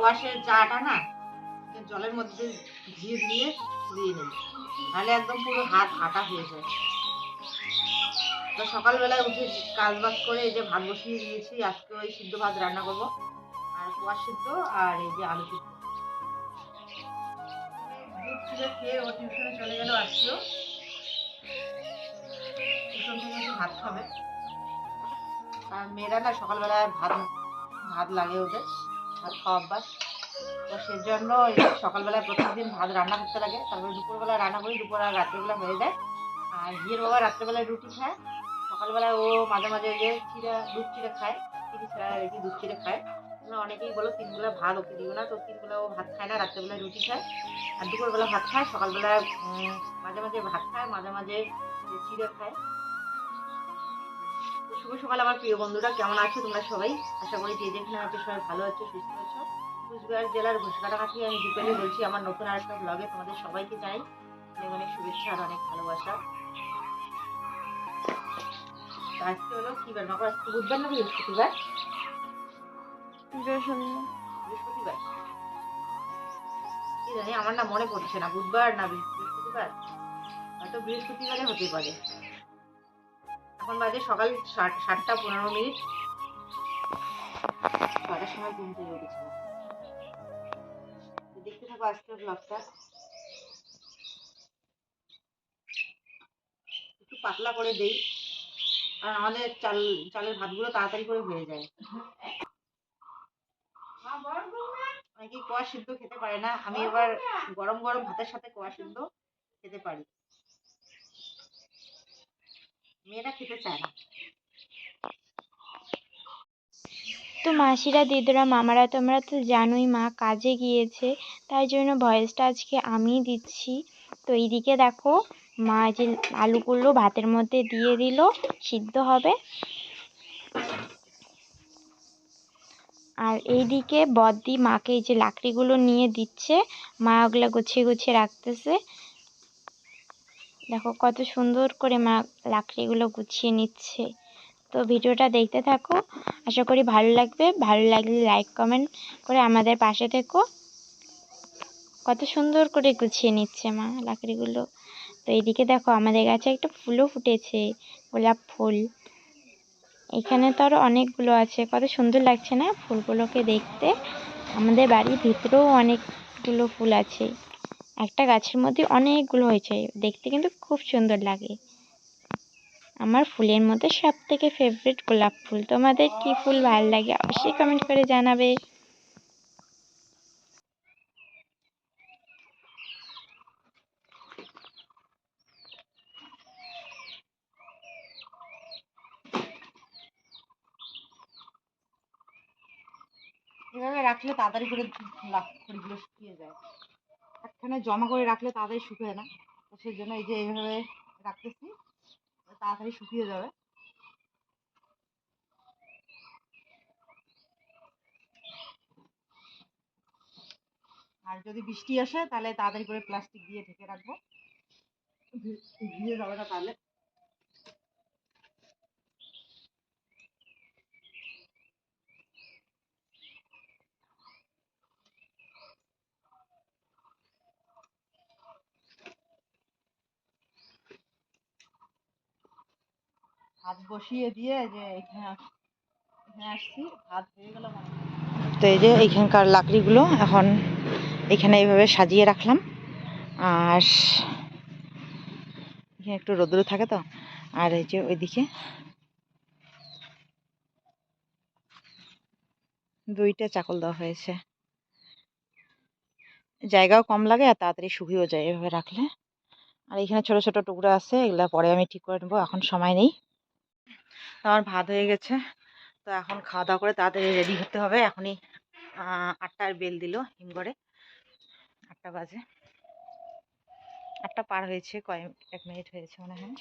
কোয়াশের চাটা না জলের মধ্যে দিয়ে দিয়ে দিয়ে নিই তাহলে একদম পুরো হাত আটা হয়ে যায়। তো সকালবেলায় উঠে কাজ বাজ করে এই যে ভাত বসিয়ে দিয়েছি, আজকে ওই সিদ্ধ ভাত রান্না করব। আর কোয়াশ সিদ্ধ আর এই যে আলু সিদ্ধ। দুধ খেয়ে ও টিউশনে চলে গেল আসছিও টিউশন থেকে ভাত খাবে। আর মেয়েরা না সকালবেলা ভাত ভাত লাগে ওদের। ভাত খাওয়া অভ্যাস। তো সেই জন্য সকালবেলায় প্রত্যেকদিন ভাত রান্না করতে লাগে, তারপরে দুপুরবেলা রান্না করি, দুপুর আর রাত্রেবেলা হয়ে যায়। আর বিয়ের বাবা রাত্রেবেলায় রুটি খায়। সকালবেলায় ও মাঝে মাঝে যে চিড়া, দুধ চিড়ে খায়, চিনি ছাড়া রেখে দুধ চিড়ে খায়। তোমরা অনেকেই বলো তিনবেলা ভাত ওকে দিও না, তো তিনবেলা ও ভাত খায় না, রাত্রেবেলায় রুটি খায়। আর দুপুরবেলা ভাত খায়, সকালবেলা মাঝে মাঝে ভাত খায়, মাঝে মাঝে চিড়ে খায়। শুভ সকাল আমার প্রিয় বন্ধুরা কেমন আছো তোমরা সবাই? আশা করি যে যেখানে আছো সবাই ভালো আছো সুস্থ আছো। কুচবিহার জেলার ঘোষকাটাকাঠি আমি দীপালি বলছি আমার নতুন আর একটা ব্লগে তোমাদের সবাইকে জানাই অনেক অনেক শুভেচ্ছা আর অনেক ভালোবাসা। আজকে হলো কি বার? মাকড় আজকে বুধবার না বৃহস্পতিবার। বৃহস্পতিবার। কি জানি আমার না মনে পড়ছে না বুধবার না বৃহস্পতিবার। হয়তো বৃহস্পতিবারে হতে পারে। এখন বাজে সকাল সাত- সাতটা পনেরো মিনিট। ছটার সময় ঘুম থেকে উঠেছিলাম। দেখতে থাকো আজকের ব্লগটা একটু পাতলা করে দেই আর আমাদের চাল চালের ভাতগুলো তাড়াতাড়ি করে হয়ে যায়। অনেকে কোয়া সিদ্ধ খেতে পারে না। আমি এবার গরম গরম ভাতের সাথে কোয়া সিদ্ধ খেতে পারি। মেয়েরা খেতে চায় না। তো মাসিরা, দিদিরা, মামারা তোমরা তো জানোই মা কাজে গিয়েছে, তাই জন্য ভয়েসটা আজকে আমিই দিচ্ছি। তো এইদিকে দেখো, মা যে আলুগুলো ভাতের মধ্যে দিয়ে দিল, সিদ্ধ হবে। আর এইদিকে বদ্দি মাকে এই যে লাকড়িগুলো নিয়ে দিচ্ছে, মা ওগুলো গুছিয়ে গুছিয়ে রাখতেছে। দেখো, কত সুন্দর করে মা লাকড়িগুলো গুছিয়ে নিচ্ছে। তো ভিডিওটা দেখতে থাকো। আশা করি ভালো লাগবে। ভালো লাগলে লাইক কমেন্ট করে আমাদের পাশে থেকো। কত সুন্দর করে গুছিয়ে নিচ্ছে মা লাকড়িগুলো। তো এইদিকে দেখো, আমাদের গাছে একটা ফুলও ফুটেছে, গোলাপ ফুল। এখানে তো আরও অনেকগুলো আছে। কত সুন্দর লাগছে না ফুলগুলোকে দেখতে। আমাদের বাড়ির ভিতরেও অনেকগুলো ফুল আছে। একটা গাছের মধ্যে অনেকগুলো হয়েছে। দেখতে কিন্তু খুব সুন্দর লাগে। আমার ফুলের মধ্যে সব থেকে ফেভারিট গোলাপ ফুল। তোমাদের কি ফুল ভালো লাগে অবশ্যই কমেন্ট করে জানাবে। রাখলে তাড়াতাড়ি করে লাকড়িগুলো শুকিয়ে যায়। একখানে জমা করে রাখলে তাড়াতাড়ি শুকিয়ে না। তো সেই জন্য এই যে এইভাবে রাখতেছি তাড়াতাড়ি শুকিয়ে যাবে। আর যদি বৃষ্টি আসে তাহলে তাড়াতাড়ি করে প্লাস্টিক দিয়ে ঢেকে রাখব। ভিজে যাবে না তাহলে ভাত বসিয়ে দিয়ে যে তো এই যে এইখানকার লাকড়িগুলো এখন এখানে এইভাবে সাজিয়ে রাখলাম। আর এখানে একটু রোদ্র থাকে তো, আর এই যে ওইদিকে দুইটা চাকল দেওয়া হয়েছে। জায়গাও কম লাগে আর তাড়াতাড়ি শুকিয়েও যায় এভাবে রাখলে। আর এখানে ছোট ছোট টুকরো আছে, এগুলো পরে আমি ঠিক করে নেব, এখন সময় নেই। আমার ভাত হয়ে গেছে। তো এখন খাওয়া দাওয়া করে তাড়াতাড়ি রেডি হতে হবে। এখনই আটটার বেল দিল হিমঘরে। আটটা বাজে। আটটা পার হয়েছে, কয়েক, এক মিনিট হয়েছে মনে হয়।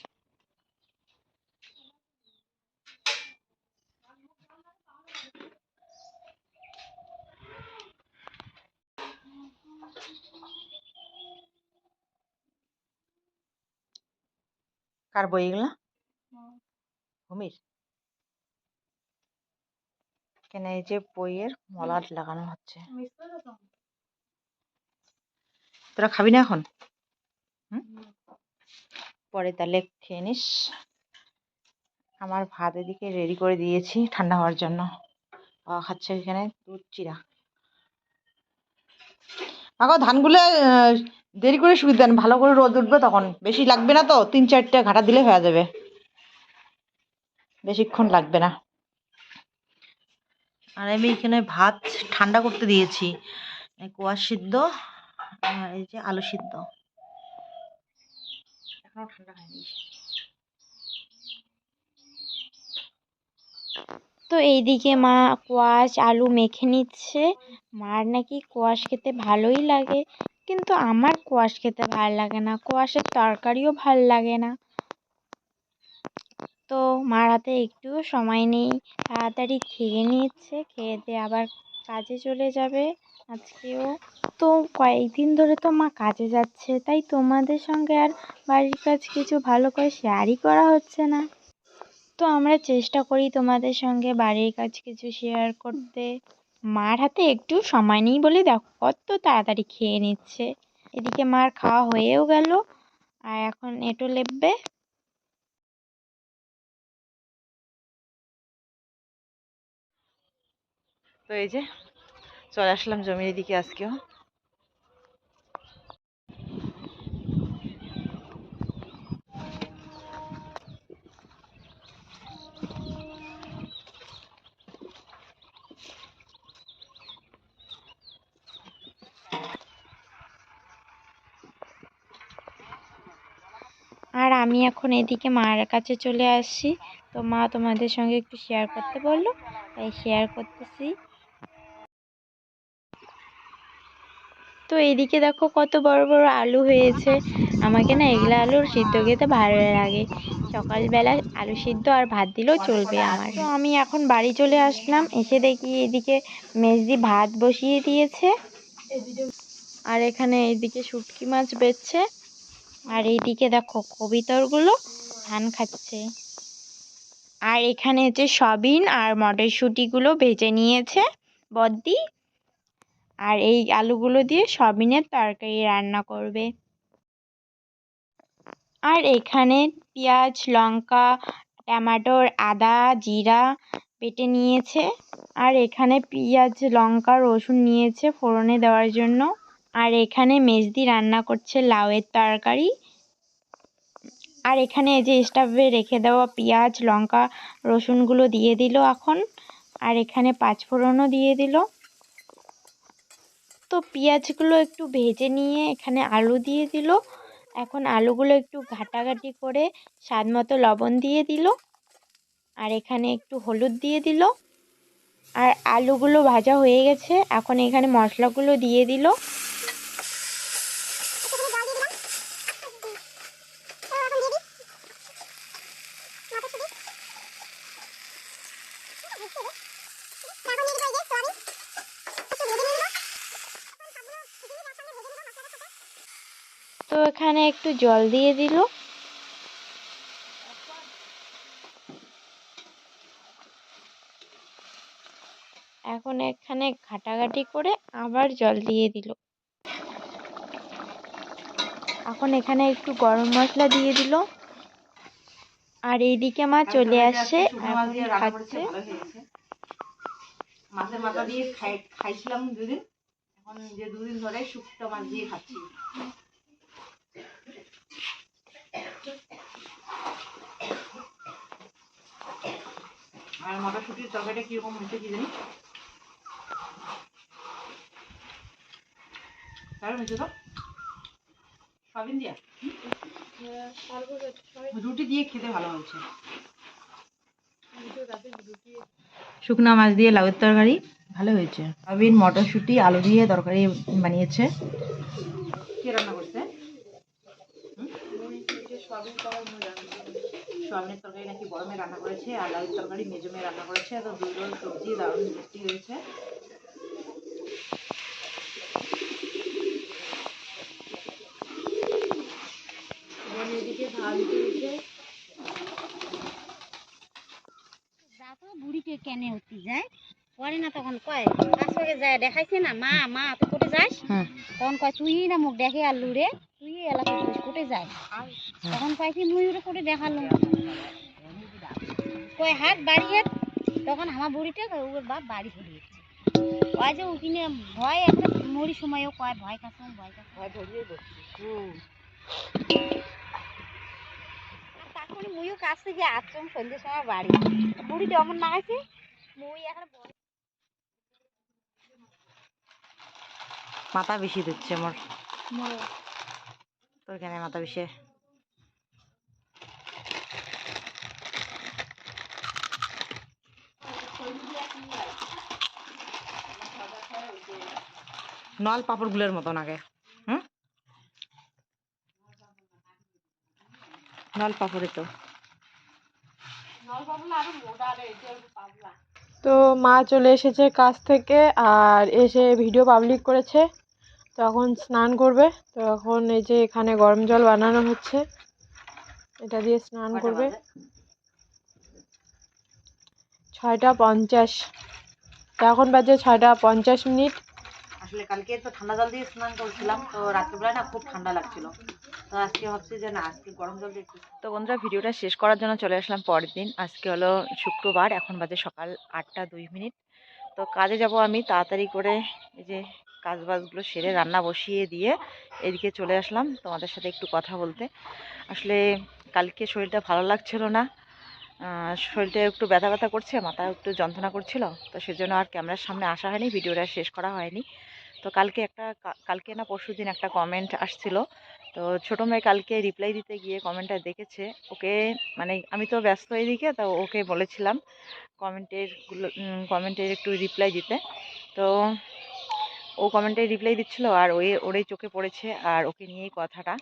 কার বই এগুলা? ভূমির এখানে এই যে বইয়ের মলাট লাগানো হচ্ছে। তোরা খাবি না এখন? পরে তাহলে খেয়ে নিস। আমার ভাত এদিকে রেডি করে দিয়েছি ঠান্ডা হওয়ার জন্য। খাচ্ছে এখানে দুধ চিরা মাগো ধানগুলো দেরি করে শুকিয়ে দেন, ভালো করে রোদ উঠবে তখন। বেশি লাগবে না তো, তিন চারটে ঘাটা দিলে হয়ে যাবে। বেশিক্ষণ লাগবে না। আর আমি এখানে ভাত ঠান্ডা করতে দিয়েছি। কোয়াশ সিদ্ধ আর এই যে আলু সিদ্ধ। এখনও ঠান্ডা হয়নি। তো এইদিকে মা কোয়াশ আলু মেখে নিচ্ছে। মার নাকি কোয়াশ খেতে ভালোই লাগে কিন্তু আমার কোয়াশ খেতে ভালো লাগে না। কোয়াশের তরকারিও ভালো লাগে না। তো মার হাতে একটুও সময় নেই। তাড়াতাড়ি খেয়ে নিচ্ছে, খেয়ে দিয়ে আবার কাজে চলে যাবে আজকেও। তো কয়েকদিন ধরে তো মা কাজে যাচ্ছে, তাই তোমাদের সঙ্গে আর বাড়ির কাজ কিছু ভালো করে শেয়ারই করা হচ্ছে না। তো আমরা চেষ্টা করি তোমাদের সঙ্গে বাড়ির কাজ কিছু শেয়ার করতে। মার হাতে একটু সময় নেই বলে দেখো, কত তাড়াতাড়ি খেয়ে নিচ্ছে। এদিকে মার খাওয়া হয়েও গেল, আর এখন এঁটো লেপবে। তো এই যে চলে আসলাম জমির দিকে আজকেও। আর আমি এখন এদিকে মার কাছে চলে আসছি তো মা তোমাদের সঙ্গে একটু শেয়ার করতে বলল, তাই শেয়ার করতেছি। তো এদিকে দেখো কত বড় বড় আলু হয়েছে। আমাকে না এগুলো আলুর সিদ্ধ খেতে ভালো লাগে। সকালবেলা আলু সিদ্ধ আর ভাত দিলেও চলবে আমার। তো আমি এখন বাড়ি চলে আসলাম, এসে দেখি এদিকে মেজদি ভাত বসিয়ে দিয়েছে। আর এখানে এইদিকে শুটকি মাছ বেচছে। আর এইদিকে দেখো কবিতরগুলো ধান খাচ্ছে। আর এখানে হচ্ছে সবিন আর মটরশুঁটিগুলো ভেজে নিয়েছে বদ্দি। আর এই আলুগুলো দিয়ে সবিনের তরকারি রান্না করবে। আর এখানে পেঁয়াজ, লঙ্কা, টমেটোর আদা, জিরা বেটে নিয়েছে। আর এখানে পেঁয়াজ, লঙ্কা, রসুন নিয়েছে ফোড়নে দেওয়ার জন্য। আর এখানে মেজদি রান্না করছে লাউয়ের তরকারি। আর এখানে এই যে স্টাফে রেখে দেওয়া পেঁয়াজ, লঙ্কা, রসুনগুলো দিয়ে দিল এখন। আর এখানে পাঁচফোড়নও দিয়ে দিল। তো পেঁয়াজগুলো একটু ভেজে নিয়ে এখানে আলু দিয়ে দিল। এখন আলুগুলো একটু ঘাটাঘাটি করে স্বাদ মতো লবণ দিয়ে দিল। আর এখানে একটু হলুদ দিয়ে দিল। আর আলুগুলো ভাজা হয়ে গেছে। এখন এখানে মশলাগুলো দিয়ে দিল। এখানে একটু জল দিয়ে দিল। এখন এখানে ঘাটাঘাটি করে আবার জল দিয়ে দিল। এখন এখানে একটু গরম মশলা দিয়ে দিল। আর এইদিকে মা চলে আসছে খাচ্ছে। মাছের মাথা দিয়ে খাইছিলাম দুদিন এখন যে দুদিন ধরে মাছ দিয়ে খাচ্ছি। আর মটরশুটির তরকারিটা কীরকম হয়েছে কি জানি? সবিন খেতে ভালো শুকনা মাছ দিয়ে লাউয়ের তরকারি ভালো হয়েছে। সয়াবিন, মটরশুঁটি, আলু দিয়ে তরকারি বানিয়েছে। কে রান্না করছে? সোয়াবিনের তরকারি নাকি গরমে রান্না করেছে আর লাউয়ের তরকারি মেজমে রান্না করেছে তো দুটো সবজি দারুণ টেস্টি হয়েছে। বুড়িকে কেনে উঠতে যায়। পরে না তখন কয় কাছ যায় দেখাইছে না? মা মা তুই কোটে যাস? হুম তখন কয় তুই না মুখ দেখে আর লুরে তুই এলাকা কোটে যায় তখন কয় কি মুই ওরে কোটে দেখাল। কয় হাত বাড়ি হাত তখন আমার বুড়িটা ওর বাপ বাড়ি ধরিয়েছে কয় যে ওখানে ভয় একটা মরি সময়ও কয় ভয় কাছে ভয় কাছে। ভয় ধরিয়ে বসছি। তখন মুইও কাছ থেকে আসলাম সন্ধ্যের সময় বাড়ি। বুড়িটা অমন না আছে মুই এখন মাথা বেশি দিচ্ছে আমার কেন মাথা বেশি নল মতন আগে নল পাপড়ে তো তো মা চলে এসেছে কাজ থেকে আর এসে ভিডিও পাবলিক করেছে। তো এখন স্নান করবে তো এখন এই যে এখানে গরম জল বানানো হচ্ছে এটা দিয়ে স্নান করবে। ছয়টা পঞ্চাশ। তো এখন বাজে ছয়টা পঞ্চাশ মিনিট। আসলে কালকে তো ঠান্ডা জল দিয়ে স্নান করছিলাম তো রাত্রিবেলা না খুব ঠান্ডা লাগছিল। তো আজকে ভাবছি যে না আজকে গরম জল দিয়ে তো বন্ধুরা ভিডিওটা শেষ করার জন্য চলে আসলাম পরের দিন। আজকে হলো শুক্রবার এখন বাজে সকাল আটটা দুই মিনিট। তো কাজে যাব আমি তাড়াতাড়ি করে এই যে কাজ বাজগুলো সেরে রান্না বসিয়ে দিয়ে এদিকে চলে আসলাম তোমাদের সাথে একটু কথা বলতে। আসলে কালকে শরীরটা ভালো লাগছিল না। শরীরটা একটু ব্যথা ব্যথা করছে, মাথা একটু যন্ত্রণা করছিল, তো সেজন্য আর ক্যামেরার সামনে আসা হয়নি, ভিডিওটা শেষ করা হয়নি। তো কালকে একটা কালকে না পরশু দিন একটা কমেন্ট আসছিল। তো ছোটো মেয়ে কালকে রিপ্লাই দিতে গিয়ে কমেন্টটা দেখেছে। ওকে মানে আমি তো ব্যস্ত এদিকে, তো ওকে বলেছিলাম কমেন্টের কমেন্টের একটু রিপ্লাই দিতে। তো ও কমেন্টে রিপ্লাই দিচ্ছিল আর ওই, ওরই চোখে পড়েছে আর ওকে নিয়েই কথাটা।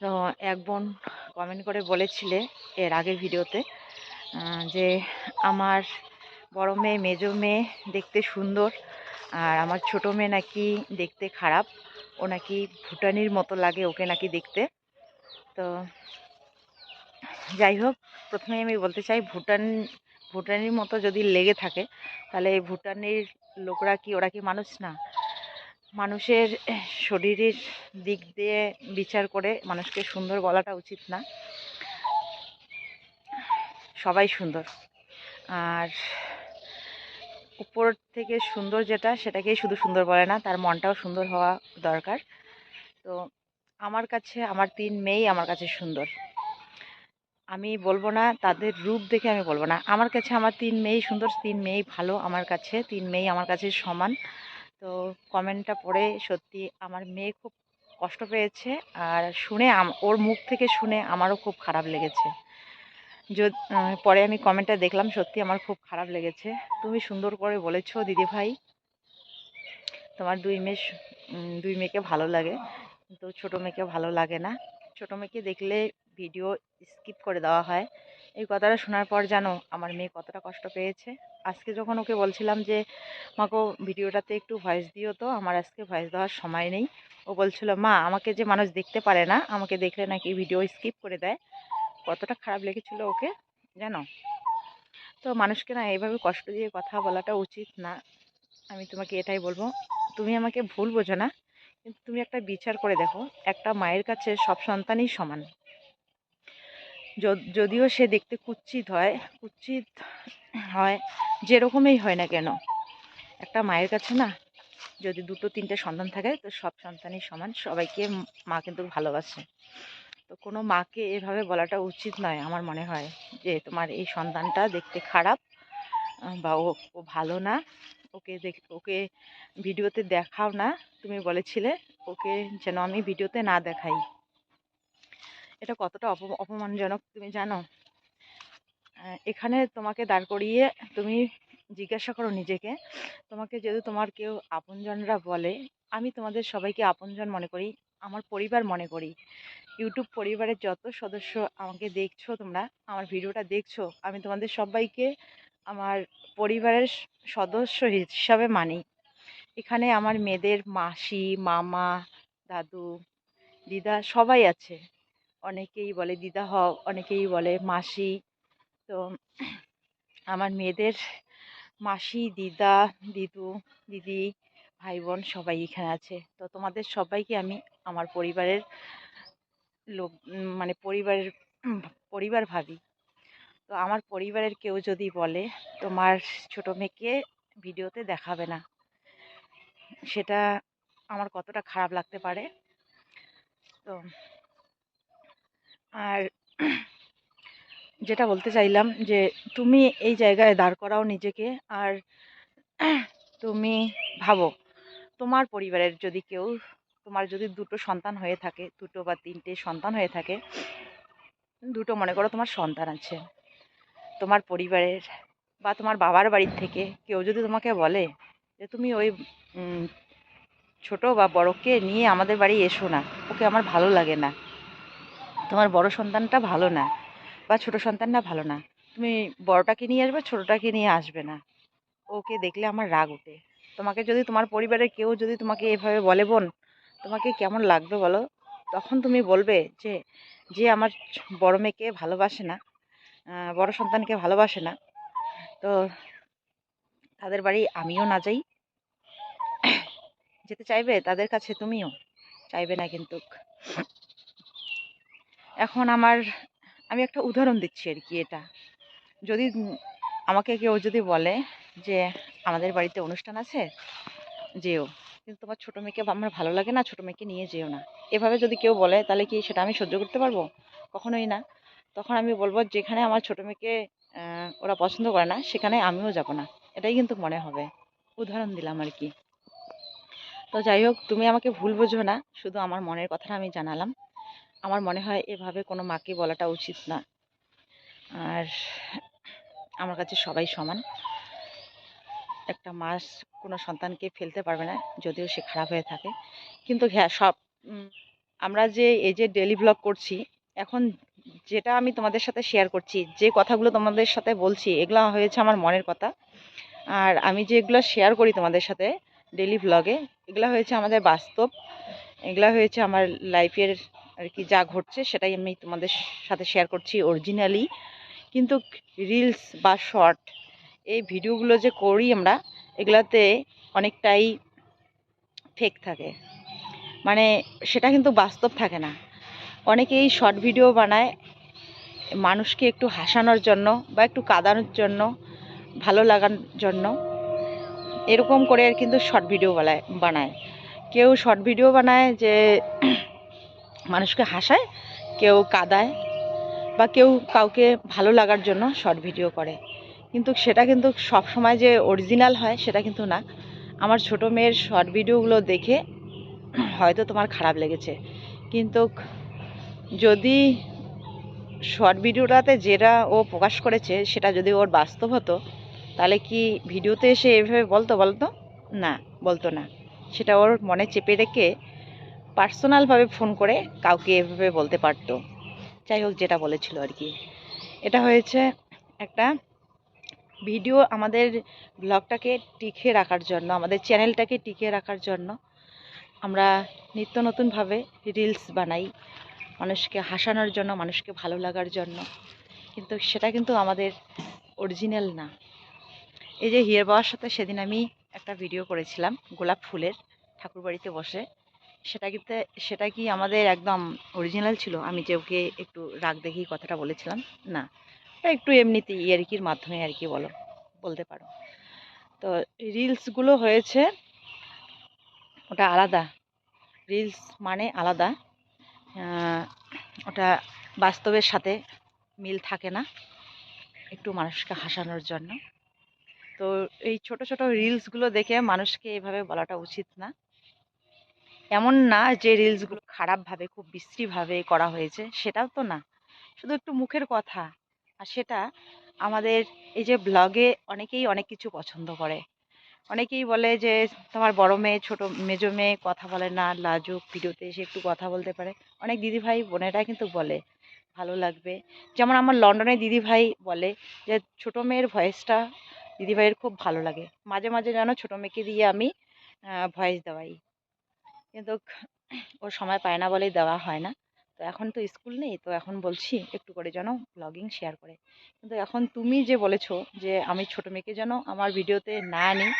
তো এক বোন কমেন্ট করে বলেছিলে এর আগের ভিডিওতে যে আমার বড় মেয়ে, মেজো মেয়ে দেখতে সুন্দর আর আমার ছোট মেয়ে নাকি দেখতে খারাপ। ও নাকি ভুটানির মতো লাগে ওকে নাকি দেখতে। তো যাই হোক প্রথমে আমি বলতে চাই, ভুটান ভুটানির মতো যদি লেগে থাকে, তাহলে এই ভুটানির লোকরা কি, ওরা কি মানুষ না? মানুষের শরীরের দিক দিয়ে বিচার করে মানুষকে সুন্দর বলাটা উচিত না। সবাই সুন্দর। আর উপর থেকে সুন্দর যেটা সেটাকেই শুধু সুন্দর বলে না, তার মনটাও সুন্দর হওয়া দরকার। তো আমার কাছে, আমার তিন মেয়েই আমার কাছে সুন্দর। আমি বলব না, তাদের রূপ দেখে আমি বলব না। আমার কাছে আমার তিন মেয়েই সুন্দর, তিন মেয়েই ভালো আমার কাছে, তিন মেয়েই আমার কাছে সমান। তো কমেন্টটা পড়ে সত্যি আমার মেয়ে খুব কষ্ট পেয়েছে আর শুনে ওর মুখ থেকে শুনে আমারও খুব খারাপ লেগেছে। পরে আমি কমেন্টটা দেখলাম, সত্যি আমার খুব খারাপ লেগেছে। তুমি সুন্দর করে বলেছ দিদি ভাই তোমার দুই মেয়ে দুই মেয়েকে ভালো লাগে। কিন্তু ছোটো মেয়েকে ভালো লাগে না। ছোটো মেয়েকে দেখলে ভিডিও স্কিপ করে দেওয়া হয়। এই কথাটা শোনার পর জানো আমার মেয়ে কতটা কষ্ট পেয়েছে। আজকে যখন ওকে বলছিলাম যে মাকে ভিডিওটাতে একটু ভয়েস দিও তো, আমার আজকে ভয়েস দেওয়ার সময় নেই। ও বলছিল, মা, আমাকে যে মানুষ দেখতে পারে না, আমাকে দেখলে নাকি ভিডিও স্কিপ করে দেয়। কতটা খারাপ লেগেছিল ওকে, জানো? তো মানুষকে না এইভাবে কষ্ট দিয়ে কথা বলাটা উচিত না। আমি তোমাকে এটাই বলব, তুমি আমাকে ভুল বোঝো না, কিন্তু তুমি একটা বিচার করে দেখো, একটা মায়ের কাছে সব সন্তানই সমান। যদিও সে দেখতে কুৎসিত হয় কুৎসিত হয়, যেরকমই হয় না কেন। একটা মায়ের কাছে না, যদি দুটো তিনটে সন্তান থাকে, তো সব সন্তানই সমান, সবাইকে মা কিন্তু ভালোবাসে। তো কোনো মাকে এভাবে বলাটা উচিত নয় আমার মনে হয়, যে তোমার এই সন্তানটা দেখতে খারাপ বা ও ভালো না, ওকে দেখ, ওকে ভিডিওতে দেখাও না, তুমি বলেছিলে, ওকে যেন আমি ভিডিওতে না দেখাই। এটা কতটা অপ অপমানজনক তুমি জানো? এখানে তোমাকে দাঁড় করিয়ে তুমি জিজ্ঞাসা করো নিজেকে, তোমাকে যদি তোমার কেউ আপনজনরা বলে, আমি তোমাদের সবাইকে আপনজন মনে করি, আমার পরিবার মনে করি। ইউটিউব পরিবারের যত সদস্য আমাকে দেখছ তোমরা, আমার ভিডিওটা দেখছ, আমি তোমাদের সবাইকে আমার পরিবারের সদস্য হিসাবে মানি। এখানে আমার মেয়েদের মাসি, মামা, দাদু, দিদা সবাই আছে। অনেকেই বলে দিদা হও, অনেকেই বলে মাসি। তো আমার মেয়েদের মাসি, দিদা, দিদু, দিদি ভাই বোন সবাই এখানে আছে। তো তোমাদের সবাইকে আমি আমার পরিবারের লোক মানে পরিবারের, পরিবার ভাবি। তো আমার পরিবারের কেউ যদি বলে, তোমার ছোট মেয়েকে ভিডিওতে দেখাবে না, সেটা আমার কতটা খারাপ লাগতে পারে? তো আর যেটা বলতে চাইলাম যে তুমি এই জায়গায় দাঁড় করাও নিজেকে আর তুমি ভাবো, তোমার পরিবারের যদি কেউ, তোমার যদি দুটো সন্তান হয়ে থাকে, দুটো বা তিনটে সন্তান হয়ে থাকে, দুটো মনে করো তোমার সন্তান আছে, তোমার পরিবারের বা তোমার বাবার বাড়ির থেকে কেউ যদি তোমাকে বলে যে তুমি ওই ছোট বা বড়কে নিয়ে আমাদের বাড়ি এসো না, ওকে আমার ভালো লাগে না তোমার বড় সন্তানটা ভালো না বা ছোট সন্তানটা ভালো না। তুমি বড়টাকে নিয়ে আসবে, ছোটটাকে নিয়ে আসবে না। ওকে দেখলে আমার রাগ ওঠে। তোমাকে যদি তোমার পরিবারের কেউ যদি তোমাকে এভাবে বলে, বোন, তোমাকে কেমন লাগবে বলো? তখন তুমি বলবে যে যে আমার বড় মেয়েকে ভালোবাসে না বড় সন্তানকে ভালোবাসে না, তো তাদের বাড়ি আমিও না যাই। যেতে চাইবে তাদের কাছে তুমিও, চাইবে না কিন্তু এখন আমার, আমি একটা উদাহরণ দিচ্ছি আর কি এটা। যদি আমাকে কেউ যদি বলে যে, আমাদের বাড়িতে অনুষ্ঠান আছে, যেও। কিন্তু তোমার ছোটো মেয়েকে আমার ভালো লাগে না, ছোটো মেয়েকে নিয়ে যেও না। এভাবে যদি কেউ বলে, তাহলে কি সেটা আমি সহ্য করতে পারব? কখনোই না। তখন আমি বলব, যেখানে আমার ছোটো মেয়েকে ওরা পছন্দ করে না, সেখানে আমিও যাব না। এটাই কিন্তু মনে হবে। উদাহরণ দিলাম আর কি। তো যাই হোক, তুমি আমাকে ভুল বোঝো না। শুধু আমার মনের কথাটা আমি জানালাম। আমার মনে হয় এভাবে কোনো মাকে বলাটা উচিত না। আর আমার কাছে সবাই সমান। একটা মাস কোনো সন্তানকে ফেলতে পারবে না, যদিও সে খারাপ হয়ে থাকে। কিন্তু হ্যাঁ সব আমরা যে এই যে ডেলি ব্লগ করছি, এখন যেটা আমি তোমাদের সাথে শেয়ার করছি, যে কথাগুলো তোমাদের সাথে বলছি, এগুলো হয়েছে আমার মনের কথা। আর আমি যেগুলো শেয়ার করি তোমাদের সাথে ডেলি ব্লগে এগুলো হয়েছে আমাদের বাস্তব, এগুলো হয়েছে আমার লাইফের আর কি যা ঘটছে সেটাই আমি তোমাদের সাথে শেয়ার করছি অরিজিনালি কিন্তু রিলস বা শর্ট এই ভিডিওগুলো যে করি আমরা, এগুলাতে অনেকটাই ফেক থাকে। মানে সেটা কিন্তু বাস্তব থাকে না। অনেকেই শর্ট ভিডিও বানায়, মানুষকে একটু হাসানোর জন্য বা একটু কাঁদানোর জন্য, ভালো লাগার জন্য এরকম করে কিন্তু শর্ট ভিডিও বানায় বানায়। কেউ শর্ট ভিডিও বানায় যে মানুষকে হাসায়, কেউ কাঁদায় বা কেউ কাউকে ভালো লাগার জন্য শর্ট ভিডিও করে। কিন্তু সেটা কিন্তু সব সময় যে অরিজিনাল হয় সেটা কিন্তু না। আমার ছোট মেয়ের শর্ট ভিডিওগুলো দেখে হয়তো তোমার খারাপ লেগেছে। কিন্তু যদি শর্ট ভিডিওটাতে যেটা ও প্রকাশ করেছে সেটা যদি ওর বাস্তব হতো, তাহলে কি ভিডিওতে এসে এভাবে বলতো বলতো? না বলতো না। সেটা ওর মনে চেপে রেখে পার্সোনালভাবে ফোন করে কাউকে এভাবে বলতে পারতো। যাই হোক, যেটা বলেছিল আর কি। এটা হয়েছে একটা ভিডিও আমাদের ব্লগটাকে টিকে রাখার জন্য, আমাদের চ্যানেলটাকে টিকে রাখার জন্য আমরা নিত্য নতুনভাবে রিলস বানাই, মানুষকে হাসানোর জন্য, মানুষকে ভালো লাগার জন্য। কিন্তু সেটা কিন্তু আমাদের অরিজিনাল না। এই যে হিয়ার বাবার সাথে সেদিন আমি একটা ভিডিও করেছিলাম গোলাপ ফুলের ঠাকুরবাড়িতে বসে। সেটা কিন্তু সেটা কি আমাদের একদম অরিজিনাল ছিল? আমি যে ওকে একটু রাগ দেখেই কথাটা বলেছিলাম, না। একটু এমনিতে ইয়ার্কির মাধ্যমে আর কি বলো, বলতে পারো। তো রিলসগুলো হয়েছে, ওটা আলাদা। রিলস মানে আলাদা। ওটা বাস্তবের সাথে মিল থাকে না, একটু মানুষকে হাসানোর জন্য। তো এই ছোট ছোট রিলসগুলো দেখে মানুষকে এভাবে বলাটা উচিত না। এমন না যে রিলসগুলো খারাপভাবে, খুব বিশ্রীভাবে করা হয়েছে, সেটাও তো না। শুধু একটু মুখের কথা। আর সেটা আমাদের এই যে ব্লগে অনেকেই অনেক কিছু পছন্দ করে। অনেকেই বলে যে, তোমার বড় মেয়ে, ছোট মেজো মেয়ে কথা বলে না, লাজুক, ভিডিওতে এসে একটু কথা বলতে পারে। অনেক দিদিভাই বোনেরা কিন্তু বলে, ভালো লাগবে। যেমন আমার লন্ডনের দিদিভাই বলে যে, ছোট মেয়ের ভয়েসটা দিদিভাইয়ের খুব ভালো লাগে। মাঝে মাঝে যেন ছোট মেয়েকে দিয়ে আমি ভয়েস দেওয়াই। কিন্তু ও সময় পায় না বলেই দেওয়া হয় না। তো এখন তো স্কুল নেই, তো এখন বলছি একটু করে যেন ব্লগিং শেয়ার করে। কিন্তু এখন তুমি যে বলেছ যে আমি ছোট মেয়েকে যেন আমার ভিডিওতে না নিই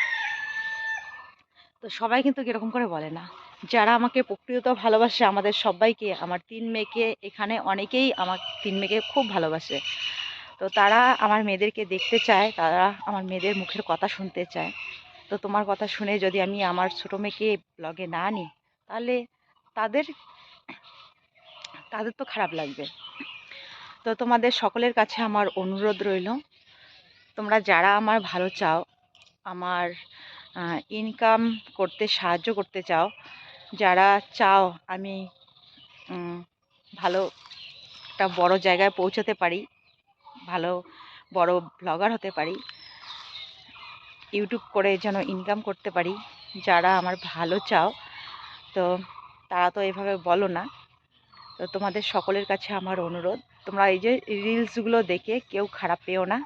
তো সবাই কিন্তু এরকম করে বলে না। যারা আমাকে প্রকৃত ভালোবাসে, আমাদের সবাইকে, আমার তিন মেয়েকে, এখানে অনেকেই আমার তিন মেয়েকে খুব ভালোবাসে। তো তারা আমার মেয়েদেরকে দেখতে চায়, তারা আমার মেয়েদের মুখের কথা শুনতে চায়। তো তোমার কথা শুনে যদি আমি আমার ছোটো মেয়েকে ব্লগে না নিই তাহলে তাদের তাদের তো খারাপ লাগবে। তো তোমাদের সকলের কাছে আমার অনুরোধ রইল, তোমরা যারা আমার ভালো চাও, আমার ইনকাম করতে সাহায্য করতে চাও, যারা চাও আমি ভালো একটা বড় জায়গায় পৌঁছাতে পারি, ভালো বড় ব্লগার হতে পারি ইউটিউব করে যেন ইনকাম করতে পারি, যারা আমার ভালো চাও তো তারা তো এভাবে বলো না। তো তোমাদের সকলের কাছে আমার অনুরোধ। তোমরা এই যে রিলসগুলো দেখে কেউ খারাপ পেও না।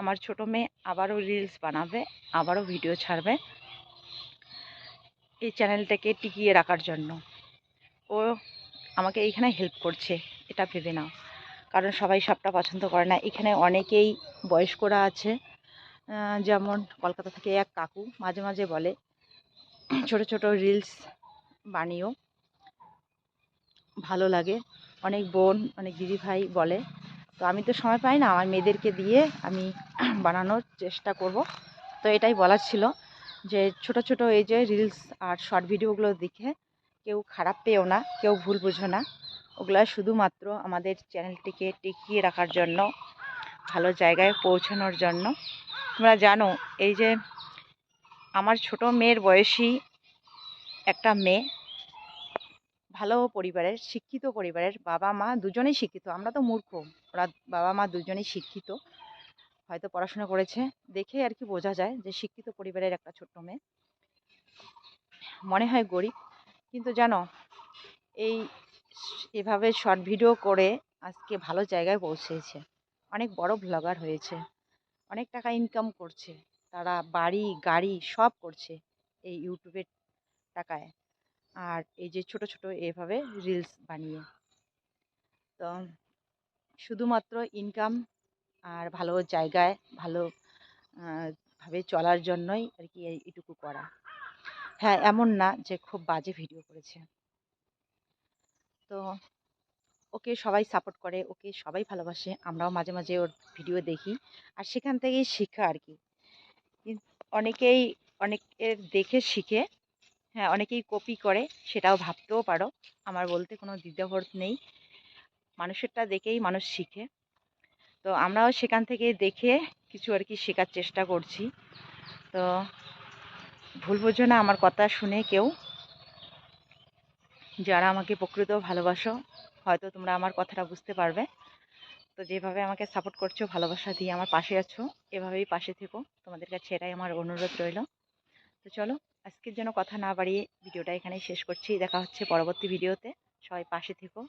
আমার ছোটো মেয়ে আবারও রিলস বানাবে, আবারও ভিডিও ছাড়বে এই চ্যানেলটাকে টিকিয়ে রাখার জন্য। ও আমাকে এইখানে হেল্প করছে, এটা ভেবে নাও। কারণ সবাই সবটা পছন্দ করে না। এখানে অনেকেই বয়স্করা আছে। যেমন কলকাতা থেকে এক কাকু মাঝে মাঝে বলে, ছোট ছোট রিলস বানিও। ভালো লাগে। অনেক বোন, অনেক দিদি ভাই বলে। তো আমি তো সময় পাই না, আমার মেয়েদেরকে দিয়ে আমি বানানোর চেষ্টা করব। তো এটাই বলার ছিল যে, ছোট ছোট এই যে রিলস আর শর্ট ভিডিওগুলো দেখে কেউ খারাপ পেও না, কেউ ভুল বুঝো না। ওগুলো শুধুমাত্র আমাদের চ্যানেলটিকে টিকিয়ে রাখার জন্য, ভালো জায়গায় পৌঁছানোর জন্য। তোমরা জানো, এই যে আমার ছোট মেয়ের বয়সী একটা মেয়ে, ভালো পরিবারের, শিক্ষিত পরিবারের বাবা মা দুজনেই শিক্ষিত। আমরা তো মূর্খ, ওরা বাবা মা দুজনেই শিক্ষিত। হয়তো পড়াশোনা করেছে। দেখে আর কি বোঝা যায় যে শিক্ষিত পরিবারের একটা ছোট্ট মেয়ে। মনে হয় গরিব। কিন্তু জানো, এই এভাবে শর্ট ভিডিও করে আজকে ভালো জায়গায় পৌঁছেছে। অনেক বড় ব্লগার হয়েছে। অনেক টাকা ইনকাম করছে। তারা বাড়ি, গাড়ি সব করছে এই ইউটিউবের টাকায় আর এই যে ছোট ছোট এভাবে রিলস বানিয়ে। তো শুধুমাত্র ইনকাম আর ভালো জায়গায়, ভালো ভাবে চলার জন্যই আর কি এইটুকু করা। হ্যাঁ এমন না যে খুব বাজে ভিডিও করেছে। তো ওকে সবাই সাপোর্ট করে, ওকে সবাই ভালোবাসে, আমরাও মাঝে মাঝে ওর ভিডিও দেখি। আর সেখান থেকেই শেখা আর কি। অনেকেই অনেকের দেখে শিখে হ্যাঁ অনেকেই কপি করে, সেটাও ভাবতেও পারো। আমার বলতে কোনো দ্বিধাবোধ নেই। মানুষেরটা দেখেই মানুষ শিখে। তো আমরাও সেখান থেকে দেখে কিছু আর কি শেখার চেষ্টা করছি। তো ভুল বোঝো না আমার কথা শুনে কেউ। যারা আমাকে প্রকৃত ভালোবাসো, হয়তো তোমরা আমার কথাটা বুঝতে পারবে। তো যেভাবে আমাকে সাপোর্ট করছ, ভালোবাসা দিয়ে আমার পাশে আছো, এভাবেই পাশে থেকো। তোমাদের কাছে এটাই আমার অনুরোধ রইল। তো চলো আজকের জন্য কথা না বাড়িয়ে ভিডিওটা এখানেই শেষ করছি। দেখা হচ্ছে পরবর্তী ভিডিওতে। সবাই পাশে থেকো।